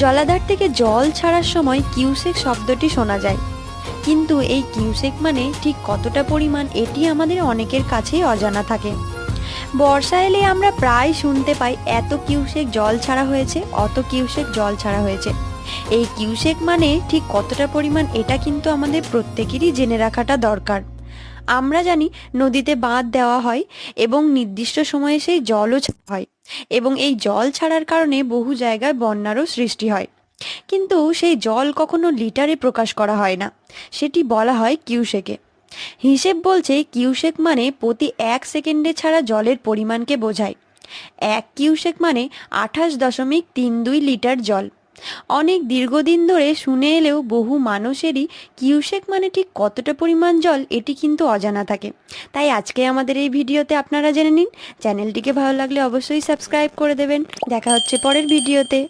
জলাধার থেকে জল ছাড়ার সময় কিউসেক শব্দটি শোনা যায়। কিন্তু এই কিউসেক মানে ঠিক কতটা পরিমাণ এটি আমাদের অনেকের কাছেই অজানা থাকে। বর্ষা এলে আমরা প্রায় শুনতে পাই, এত কিউসেক জল ছাড়া হয়েছে, অত কিউসেক জল ছাড়া হয়েছে। এই কিউসেক মানে ঠিক কতটা পরিমাণ এটা কিন্তু আমাদের প্রত্যেকেরই জেনে রাখাটা দরকার। আমরা জানি নদীতে বাঁধ দেওয়া হয় এবং নির্দিষ্ট সময়ে সেই জলও হয় এবং এই জল ছাড়ার কারণে বহু জায়গায় বন্যারও সৃষ্টি হয়। কিন্তু সেই জল কখনো লিটারে প্রকাশ করা হয় না, সেটি বলা হয় কিউসেকে। হিসেব বলছে কিউসেক মানে প্রতি এক সেকেন্ডে ছাড়া জলের পরিমাণকে বোঝায়। এক কিউসেক মানে আঠাশ দশমিক তিন দুই লিটার জল। অনেক দীর্ঘদিন ধরে শুনে এলেও বহু মানুষেরই কিউশেক মানে ঠিক কতটা পরিমাণ জল এটি কিন্তু অজানা থাকে। তাই আজকে আমাদের এই ভিডিওতে আপনারা জেনে নিন। চ্যানেলটিকে ভালো লাগলে অবশ্যই সাবস্ক্রাইব করে দেবেন। দেখা হচ্ছে পরের ভিডিওতে।